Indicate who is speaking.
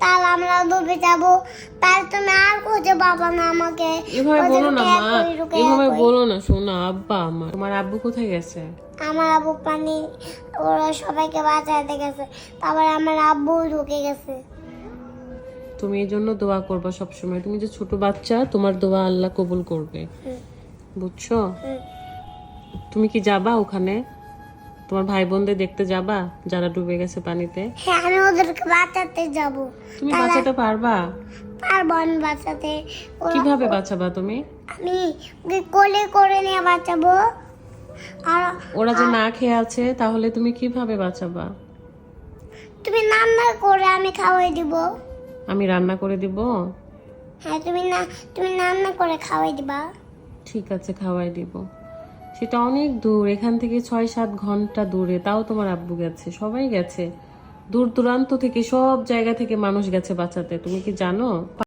Speaker 1: তাহলে আমরা ডুবে যাব। তাহলে তুমি আর খুঁজে পাবো না আমাকে।
Speaker 2: এভাবে বলো না মা। এভাবে বলো না শোনা আব্বা আমার তোমার আব্বু কোথায় গেছে?
Speaker 1: আমার আব্বু পানি ওরা সবাইকে বাঁচাতে গেছে। তারপরে আমার আব্বু ঢুকে গেছে।
Speaker 2: তুমি এই জন্য দোয়া করবা সবসময়। তুমি যে ছোট বাচ্চা তোমার দোয়া আল্লাহ কবুল করবে। বুঝছ? তুমি কি যাবা ওখানে? তোমার ভাই বোনদের দেখতে যাবা? যারা ডুবে গেছে পানিতে?
Speaker 1: হ্যাঁ আমি ওদেরকে বাঁচাতে যাব।
Speaker 2: তুমি বাঁচাতে পারবা?
Speaker 1: পারব আমি বাঁচাতে।
Speaker 2: কীভাবে বাঁচাবা তুমি?
Speaker 1: আমি কোলে করে নিয়ে বাঁচাবো। আর
Speaker 2: ওরা যে না খেয়ে আছে তাহলে তুমি কীভাবে বাঁচাবা?
Speaker 1: তুমি রান্না করে আমি খাওয়াই দিব।
Speaker 2: আমি রান্না করে দিব?
Speaker 1: হ্যাঁ তুমি না তুমি রান্না করে খাওয়াই দিবা।
Speaker 2: ঠিক আছে খাওয়াই দিব। সেটা অনেক দূর, এখান থেকে ছয় সাত ঘণ্টা দূরে। তাও তোমার আব্বু গেছে, সবাই গেছে। দূর দূরান্ত থেকে সব জায়গা থেকে মানুষ গেছে বাঁচাতে। তুমি কি জানো?